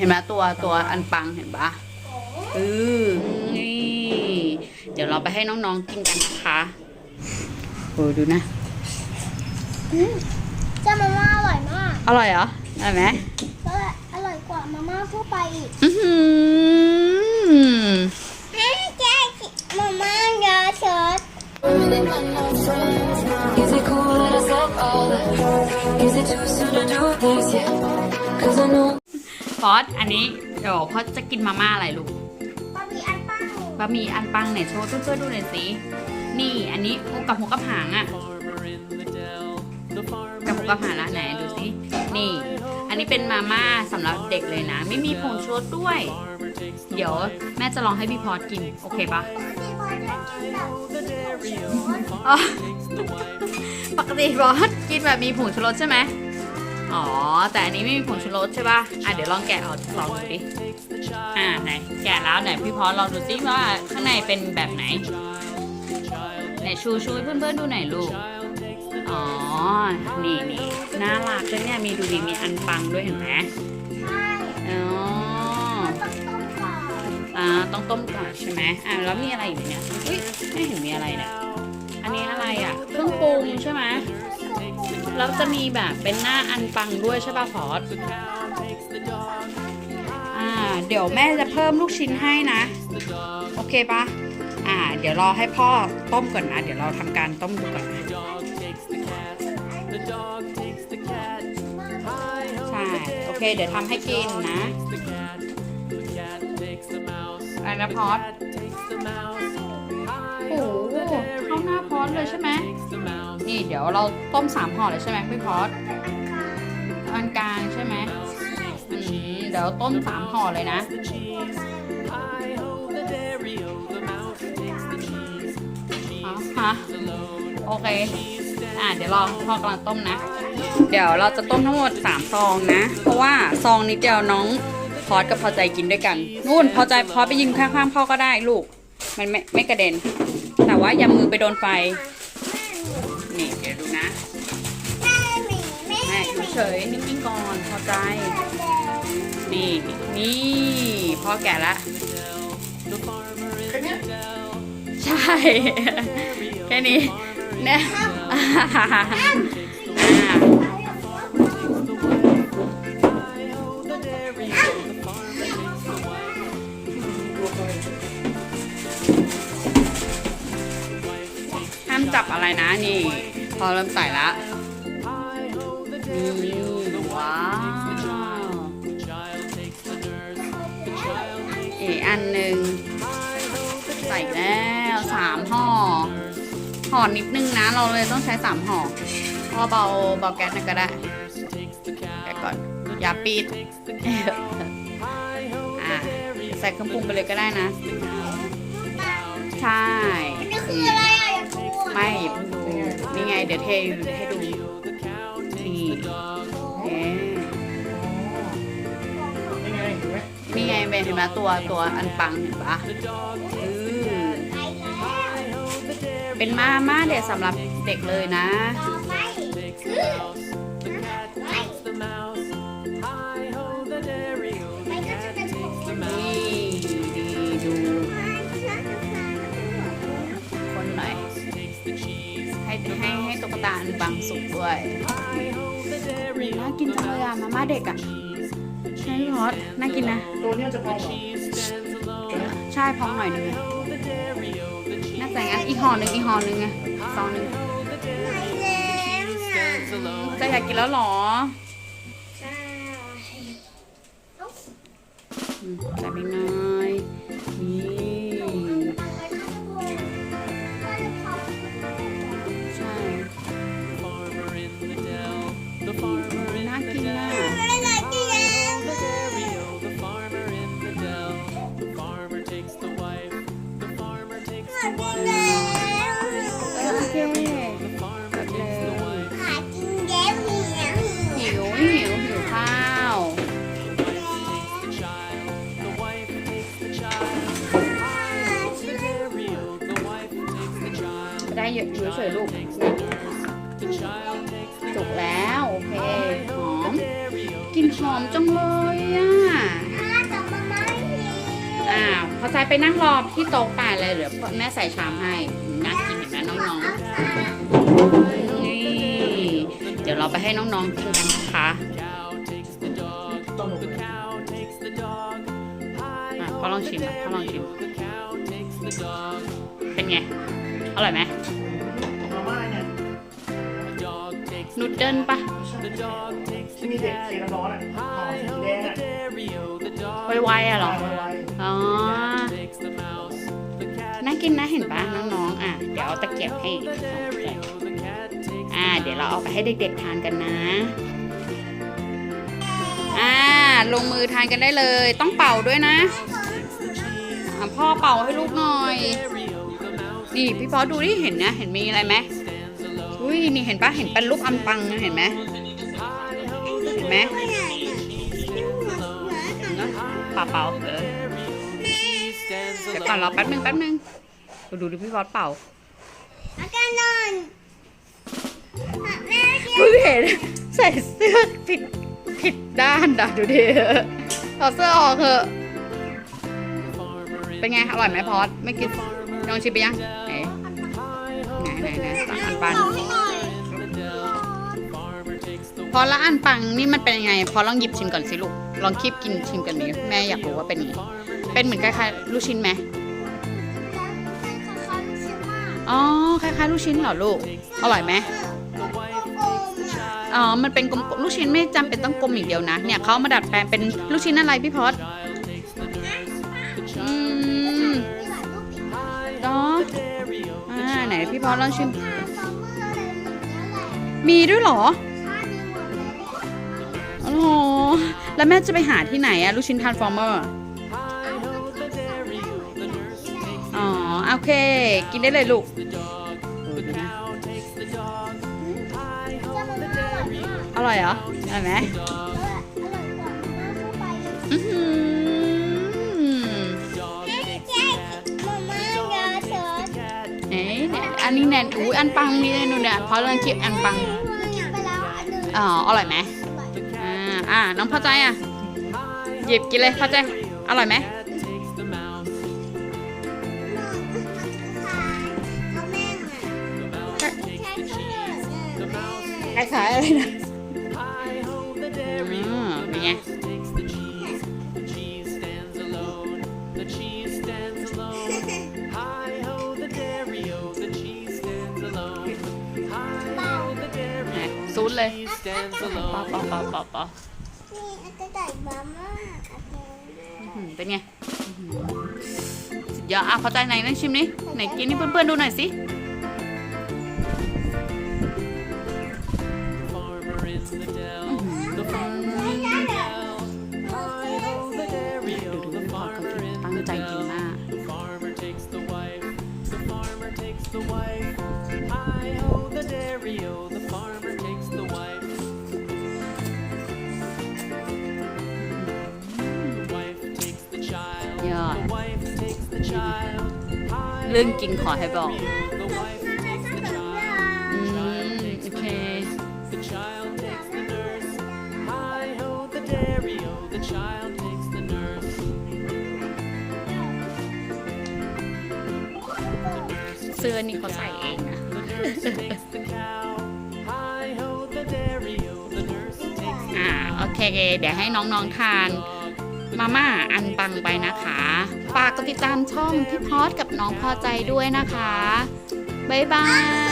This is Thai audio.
เห็นไหมตัวตัวอันปังเห็นปะเออนี่เดี๋ยวเราไปให้น้องๆกินกันนะคะโอ้ดูนะจะมาม่าอร่อยมาก อร่อยเหรออร่อยไหมก็อร่อยกว่ามาม่าทั่วไปอีก พอสอันนี้เดี๋ยวพอสจะกินมาม่าอะไรลูกบะหมี่อันปังบะหมี่อันปังไหนโชว์เพื่อนๆดูหน่อยสินี่อันนี้กับหัวกับหางอะกับหัวกับหางละไหนดูสินี่ อันนี้เป็นมาม่าสำหรับเด็กเลยนะ ไม่มีผงชูรสด้วย เดี๋ยวแม่จะลองให้พี่พอสกินโอเคปะปกติพอจะกินแบบผงชูรสอ๋อปกติบอสกินแบบมีผงชูรสใช่ไหม อ๋อ แต่อันนี้ไม่มีผงชูรสใช่ป่ะ อะเดี๋ยวลองแกะเอาลองดูดิ อ่าไหนแกะแล้วไหนพี่พอลองดูสิว่าข้างในเป็นแบบไหน ไหนชูชูให้เพื่อนดูหน่อยลูก อ๋อ นี่นี่น่ารักเลยเนี่ยมีดูดิมีอันปังด้วยเห็นไหมใช่อ๋ออ่าต้องต้มก่อนใช่ไหมอ่าแล้วมีอะไรอีกเนี่ยอุ้ยไม่เห็นมีอะไรเนี่ย นนี้อะไรอะเครื่องปรุงใช่ไหมแล้วจะมีแบบเป็นหน้าอันปังด้วยใช่ป่ะพอสอ่า เดี๋ยวแม่จะเพิ่มลูกชิ้นให้นะ โอเคปะอ่า เดี๋ยวรอให้พ่อต้มก่อนนะ เดี๋ยวเราทำการต้มดูก่อนนะใช่ โอเค เดี๋ยวทำให้กินนะอะไรนะพอสโอ้โหเข้า หน้าพอสเลยใช่ไหมนี่เดี๋ยวเราต้มสามห่อเลยใช่ไหมพี่พอสอันกลางใช่ไหมอืมเดี๋ยวต้มสามห่อเลยนะอ๋อฮะ โอเค อะเดี๋ยวรอพ่อกำลังต้มนะ เดี๋ยวเราจะต้มทั้งหมดสามซองนะ เพราะว่าซองนิดเดียวน้องพอสกับพอใจกินด้วยกัน นู่นพอใจพอสไปยิงข้างๆพ่อก็ได้ลูก มันไม่ไม่กระเด็น แต่ว่าอย่ามือไปโดนไฟ นี่เดี๋ยวดูนะแม่หมีแม่แม่อยู่เฉยนิ่งๆก่อนพอใจ นี่นี่พ่อแก่ละใช่ แค่นี้เนี่ย อ่าห้ามจับอะไรนะนี่ พอเริ่มใส่ละนี่ว้าวอีกอันหนึ่งใส่แล้วสามห่อห่อนิดนึงนะ เราเลยต้องใช้สามห่อพราะเบาเบาแก๊สหน่อยก็ได้แก๊สก่อนอย่าปิดอะใส่เครื่องปรุงไปเลยก็ได้นะ ใช่ นี่คืออะไร อะอยากรู้อะไม่อย่าเพิ่งดูนี่ไง เดี๋ยวเทให้ดู นี่เอ๊ะนี่ไงเห็นไหมตัวตัวอันปังเห็นปะอือไปแล้วเป็นมาม่าเด็กสำหรับเด็กเลยนะ อืาอันปังสุกด้วยน่ากินจังเลยอะมาม่าเด็กอะใช่พี่ฮอตน่ากินนะ ตัวเนี้ยจะพอเหรอใช่พองหน่อยหนึงอะน่าจะงั้นอีกห่อหนึ่งอีกห่อหนึ่งอะซองหนึ่งไปแล้วอะจะอยากกินแล้วเหรอใช่อืมใส่ไปหน่อย หอมจังเลยอะอ้าวพอใจไปนั่งรอที่โต๊ะป่าเลยเหรือแม่ใส่ชามให้น่ากินเห็นไหมน้องๆนี่เดี๋ยวเราไปให้น้องๆกินกันนะคะพ่อลองชิมพ่อลองชิมเป็นไง อร่อยไหม นูดเดิลปะที่มีเด็กเคียร์ร้อนอะหอมสีแดงอะไวๆอะเหรอ อ๋อ น่ากินนะเห็นปะน้องๆ อะ เดี๋ยวเอาตะเกียบให้อ่า เดี๋ยวเราเอาไปให้เด็กๆทานกันนะ อ่า ลงมือทานกันได้เลย ต้องเป่าด้วยนะ พ่อเป่าให้ลูกหน่อย นี่พี่พอดูดิเห็นนะ เห็นมีอะไรไหม อุ้ยนี่เห็นปะเห็นเป็นรูปอัมปังนะเห็นไหมเห็นไหมเป่าเป่าๆเออเดี๋ยวก่อนรอแป๊บนึงแป๊บนึงดูดูดูพี่บอสเป่าอาการนอนแม่กินเพิ่งเห็นใส่เสื้อผิดผิดด้านด่ะดูดิถอดเสื้อออกเถอะเป็นไง อร่อยไหมพอสไม่กินลองชิมไปยังไหนไหนไหนไหนตักอันปังให้หน่อย พอละอันปังนี่มันเป็นยังไง พอลองหยิบชิมก่อนสิลูก ลองคีบกินชิมกันนี้แม่อยากรู้ว่าเป็นไง เป็นเหมือนคล้ายๆลูกชิ้นไหมอ๋อ คล้ายๆลูกชิ้นเหรอลูก อร่อยไหมอ๋อ มันเป็นกลมๆลูกชิ้นไม่จำเป็นต้องกลมอย่างเดียวนะ เนี่ยเขาเอามาดัดแปลงเป็นลูกชิ้นอะไรพี่พอดอืมเนาะอ่าไหนพี่พอดลองชิม มีด้วยเหรอโอ้โห แล้วแม่จะไปหาที่ไหนอะลูกชิ้นทานฟอร์เมอร์ อ๋อ โอเค กินได้เลยลูกอร่อยเหรออร่อยไหมอื้อหือไหนเนี่ยอันนี้แนนอุ้ยอันปังมีเลยหนูเนี่ยเพราะเรื่องคลิปอันปัง อ๋อ อร่อยไหม อ่าอ่าน้องพอใจอะ หยิบกินเลยพอใจ อร่อยไหมคล้ายๆอะไรนะอืมเป็นไงไหนซูดเลยปอปอปอปอป ออืมเป็นไงอื้อหือสุดยอดอะพอใจไหนนั่งชิมนี่ไหนกินนี่เพื่อนๆดูหน่อยสิดู เรื่องกินขอให้บอก the wife takes the child, อืมโอเค the child takes the nurse. Hi ho, the dairy o, the child takes the nurse. เสื้อนี่เขาใส่เองนะ takes the cow. Hi ho, the dairy o, the nurse takes the อ่า โอเค เดี๋ยวให้น้องๆทาน มาม่าอันปังไปนะคะฝากกดติดตามช่องพี่พอดกับน้องพอใจด้วยนะคะ บ๊ายบาย